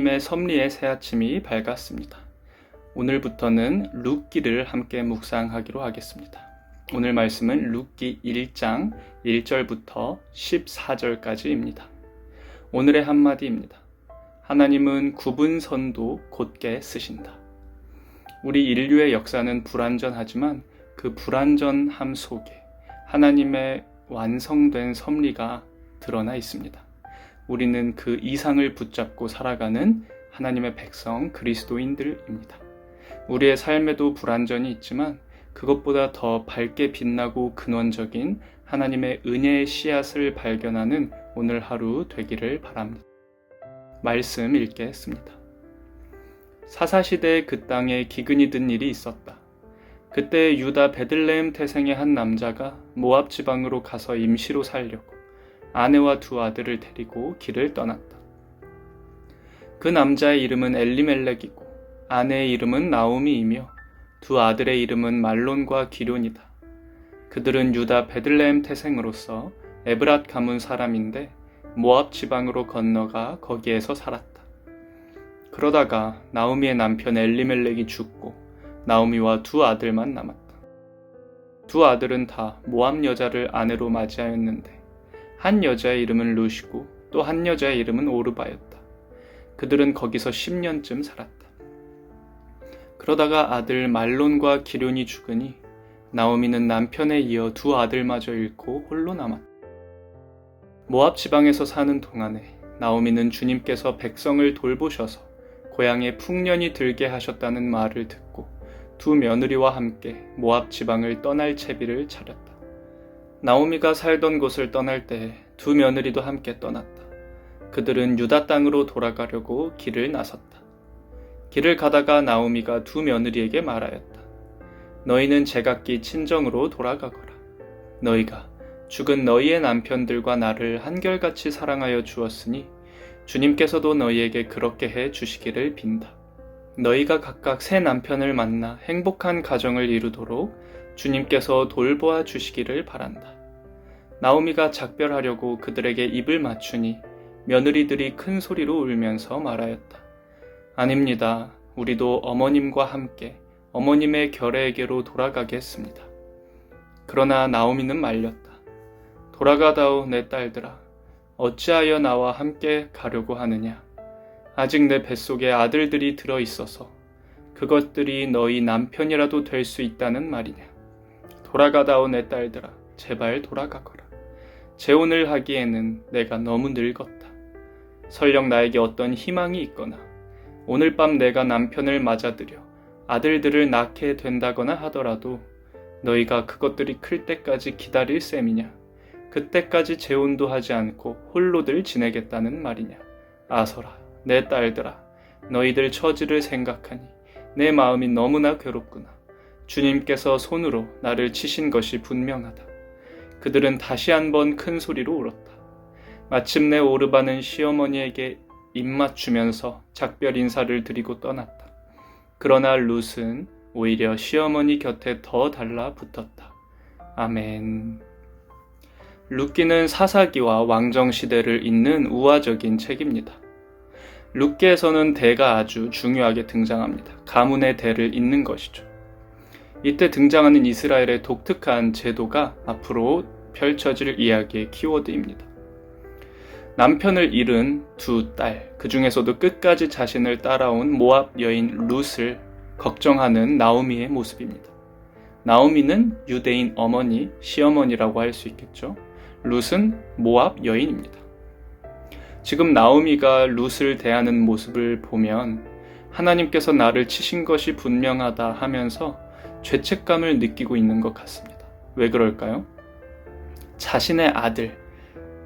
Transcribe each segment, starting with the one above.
하나님의 섭리의 새 아침이 밝았습니다. 오늘부터는 룻기를 함께 묵상하기로 하겠습니다. 오늘 말씀은 룻기 1장 1절부터 14절까지입니다. 오늘의 한마디입니다. 하나님은 구분 선도 곧게 쓰신다. 우리 인류의 역사는 불완전하지만 그 불완전함 속에 하나님의 완성된 섭리가 드러나 있습니다. 우리는 그 이상을 붙잡고 살아가는 하나님의 백성 그리스도인들입니다. 우리의 삶에도 불완전이 있지만 그것보다 더 밝게 빛나고 근원적인 하나님의 은혜의 씨앗을 발견하는 오늘 하루 되기를 바랍니다. 말씀 읽겠습니다. 사사시대의 그 땅에 기근이 든 일이 있었다. 그때 유다 베들레헴 태생의 한 남자가 모압 지방으로 가서 임시로 살려고 아내와 두 아들을 데리고 길을 떠났다. 그 남자의 이름은 엘리멜렉이고 아내의 이름은 나오미이며 두 아들의 이름은 말론과 기론이다. 그들은 유다 베들레헴 태생으로서 에브랏 가문 사람인데 모압 지방으로 건너가 거기에서 살았다. 그러다가 나오미의 남편 엘리멜렉이 죽고 나오미와 두 아들만 남았다. 두 아들은 다 모압 여자를 아내로 맞이하였는데 한 여자의 이름은 루시고 또 한 여자의 이름은 오르바였다. 그들은 거기서 10년쯤 살았다. 그러다가 아들 말론과 기련이 죽으니 나오미는 남편에 이어 두 아들마저 잃고 홀로 남았다. 모압 지방에서 사는 동안에 나오미는 주님께서 백성을 돌보셔서 고향에 풍년이 들게 하셨다는 말을 듣고 두 며느리와 함께 모압 지방을 떠날 채비를 차렸다. 나오미가 살던 곳을 떠날 때 두 며느리도 함께 떠났다. 그들은 유다 땅으로 돌아가려고 길을 나섰다. 길을 가다가 나오미가 두 며느리에게 말하였다. 너희는 제각기 친정으로 돌아가거라. 너희가 죽은 너희의 남편들과 나를 한결같이 사랑하여 주었으니 주님께서도 너희에게 그렇게 해 주시기를 빈다. 너희가 각각 새 남편을 만나 행복한 가정을 이루도록 주님께서 돌보아 주시기를 바란다. 나오미가 작별하려고 그들에게 입을 맞추니 며느리들이 큰 소리로 울면서 말하였다. 아닙니다. 우리도 어머님과 함께 어머님의 결례에게로 돌아가겠습니다. 그러나 나오미는 말렸다. 돌아가다오 내 딸들아. 어찌하여 나와 함께 가려고 하느냐? 아직 내 뱃속에 아들들이 들어 있어서 그것들이 너희 남편이라도 될 수 있다는 말이냐? 돌아가다오 내 딸들아, 제발 돌아가거라. 재혼을 하기에는 내가 너무 늙었다. 설령 나에게 어떤 희망이 있거나 오늘 밤 내가 남편을 맞아들여 아들들을 낳게 된다거나 하더라도 너희가 그것들이 클 때까지 기다릴 셈이냐? 그때까지 재혼도 하지 않고 홀로들 지내겠다는 말이냐? 아서라, 내 딸들아, 너희들 처지를 생각하니 내 마음이 너무나 괴롭구나. 주님께서 손으로 나를 치신 것이 분명하다. 그들은 다시 한번 큰 소리로 울었다. 마침내 오르바는 시어머니에게 입맞추면서 작별 인사를 드리고 떠났다. 그러나 룻은 오히려 시어머니 곁에 더 달라붙었다. 아멘. 룻기는 사사기와 왕정 시대를 잇는 우화적인 책입니다. 룻기에서는 대가 아주 중요하게 등장합니다. 가문의 대를 잇는 것이죠. 이때 등장하는 이스라엘의 독특한 제도가 앞으로 펼쳐질 이야기의 키워드입니다. 남편을 잃은 두 딸, 그 중에서도 끝까지 자신을 따라온 모압 여인 룻을 걱정하는 나오미의 모습입니다. 나오미는 유대인 어머니, 시어머니라고 할 수 있겠죠. 룻은 모압 여인입니다. 지금 나오미가 룻을 대하는 모습을 보면 하나님께서 나를 치신 것이 분명하다 하면서 죄책감을 느끼고 있는 것 같습니다. 왜 그럴까요? 자신의 아들,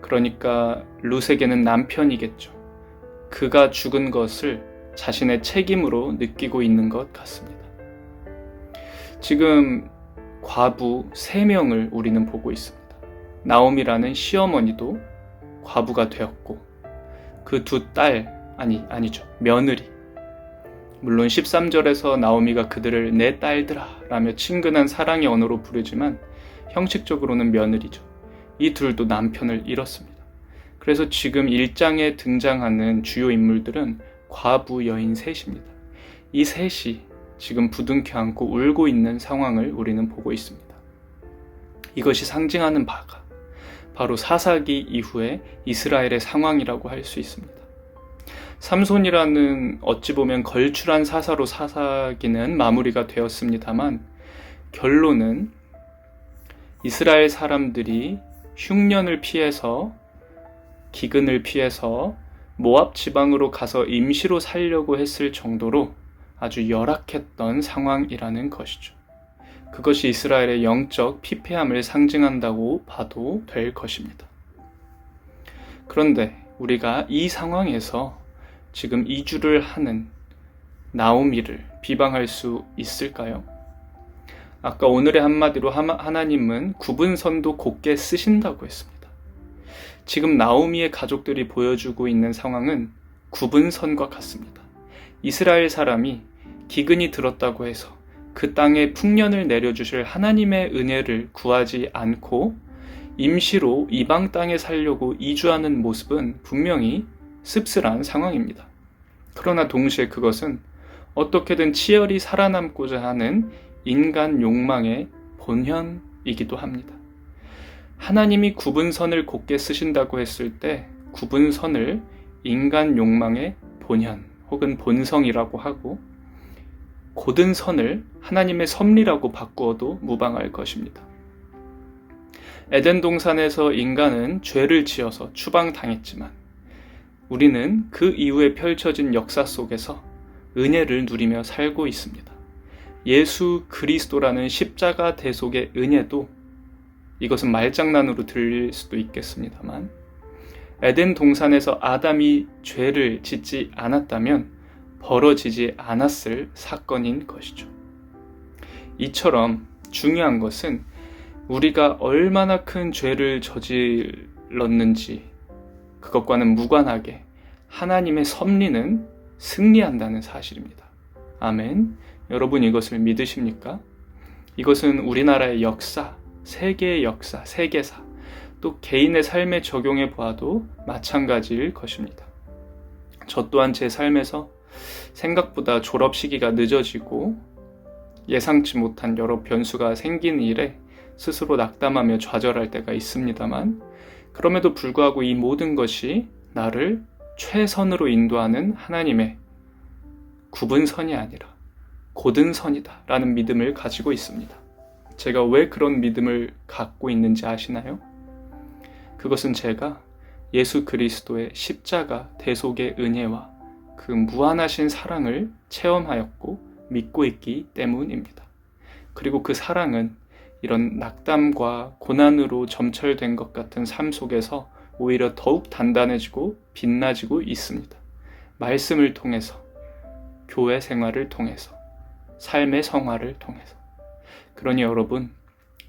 그러니까 룻에게는 남편이겠죠. 그가 죽은 것을 자신의 책임으로 느끼고 있는 것 같습니다. 지금 과부 3명을 우리는 보고 있습니다. 나옴이라는 시어머니도 과부가 되었고, 그 두 딸, 아니, 아니죠. 며느리, 물론 13절에서 나오미가 그들을 내 딸들아 라며 친근한 사랑의 언어로 부르지만 형식적으로는 며느리죠. 이 둘도 남편을 잃었습니다. 그래서 지금 1장에 등장하는 주요 인물들은 과부 여인 셋입니다. 이 셋이 지금 부둥켜 안고 울고 있는 상황을 우리는 보고 있습니다. 이것이 상징하는 바가 바로 사사기 이후에 이스라엘의 상황이라고 할 수 있습니다. 삼손이라는 어찌 보면 걸출한 사사로 사사기는 마무리가 되었습니다만 결론은 이스라엘 사람들이 흉년을 피해서 기근을 피해서 모압 지방으로 가서 임시로 살려고 했을 정도로 아주 열악했던 상황이라는 것이죠. 그것이 이스라엘의 영적 피폐함을 상징한다고 봐도 될 것입니다. 그런데 우리가 이 상황에서 지금 이주를 하는 나오미를 비방할 수 있을까요? 아까 오늘의 한마디로 하나님은 구분선도 곱게 쓰신다고 했습니다. 지금 나오미의 가족들이 보여주고 있는 상황은 구분선과 같습니다. 이스라엘 사람이 기근이 들었다고 해서 그 땅에 풍년을 내려주실 하나님의 은혜를 구하지 않고 임시로 이방 땅에 살려고 이주하는 모습은 분명히 씁쓸한 상황입니다. 그러나 동시에 그것은 어떻게든 치열히 살아남고자 하는 인간 욕망의 본현이기도 합니다. 하나님이 구분선을 곱게 쓰신다고 했을 때 구분선을 인간 욕망의 본현 혹은 본성이라고 하고 고든 선을 하나님의 섭리라고 바꾸어도 무방할 것입니다. 에덴 동산에서 인간은 죄를 지어서 추방당했지만 우리는 그 이후에 펼쳐진 역사 속에서 은혜를 누리며 살고 있습니다. 예수 그리스도라는 십자가 대속의 은혜도 이것은 말장난으로 들릴 수도 있겠습니다만 에덴 동산에서 아담이 죄를 짓지 않았다면 벌어지지 않았을 사건인 것이죠. 이처럼 중요한 것은 우리가 얼마나 큰 죄를 저질렀는지 그것과는 무관하게 하나님의 섭리는 승리한다는 사실입니다. 아멘. 여러분 이것을 믿으십니까? 이것은 우리나라의 역사, 세계의 역사, 세계사, 또 개인의 삶에 적용해 보아도 마찬가지일 것입니다. 저 또한 제 삶에서 생각보다 졸업 시기가 늦어지고 예상치 못한 여러 변수가 생기는 일에 스스로 낙담하며 좌절할 때가 있습니다만 그럼에도 불구하고 이 모든 것이 나를 최선으로 인도하는 하나님의 구분선이 아니라 고든선이다 라는 믿음을 가지고 있습니다. 제가 왜 그런 믿음을 갖고 있는지 아시나요? 그것은 제가 예수 그리스도의 십자가 대속의 은혜와 그 무한하신 사랑을 체험하였고 믿고 있기 때문입니다. 그리고 그 사랑은 이런 낙담과 고난으로 점철된 것 같은 삶 속에서 오히려 더욱 단단해지고 빛나지고 있습니다. 말씀을 통해서, 교회 생활을 통해서, 삶의 성화를 통해서. 그러니 여러분,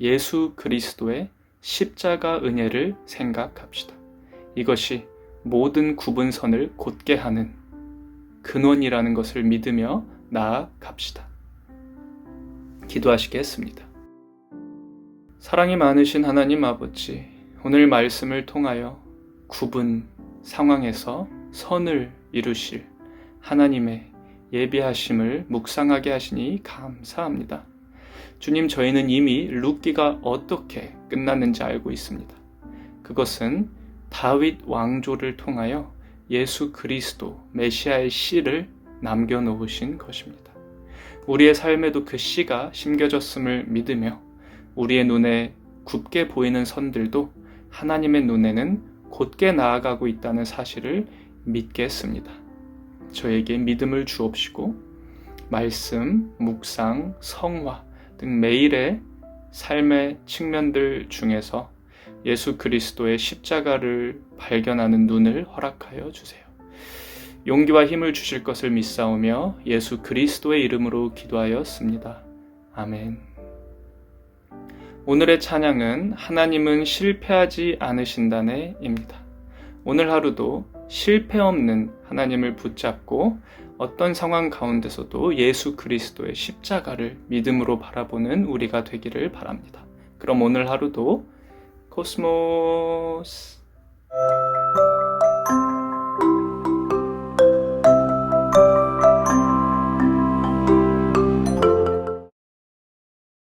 예수 그리스도의 십자가 은혜를 생각합시다. 이것이 모든 구분선을 곧게 하는 근원이라는 것을 믿으며 나아갑시다. 기도하시겠습니다. 사랑이 많으신 하나님 아버지, 오늘 말씀을 통하여 구분 상황에서 선을 이루실 하나님의 예비하심을 묵상하게 하시니 감사합니다. 주님, 저희는 이미 룻기가 어떻게 끝났는지 알고 있습니다. 그것은 다윗 왕조를 통하여 예수 그리스도 메시아의 씨를 남겨 놓으신 것입니다. 우리의 삶에도 그 씨가 심겨졌음을 믿으며 우리의 눈에 굽게 보이는 선들도 하나님의 눈에는 곧게 나아가고 있다는 사실을 믿겠습니다. 저에게 믿음을 주옵시고 말씀, 묵상, 성화 등 매일의 삶의 측면들 중에서 예수 그리스도의 십자가를 발견하는 눈을 허락하여 주세요. 용기와 힘을 주실 것을 믿사오며 예수 그리스도의 이름으로 기도하였습니다. 아멘. 오늘의 찬양은 하나님은 실패하지 않으신다네입니다. 오늘 하루도 실패 없는 하나님을 붙잡고 어떤 상황 가운데서도 예수 그리스도의 십자가를 믿음으로 바라보는 우리가 되기를 바랍니다. 그럼 오늘 하루도 코스모스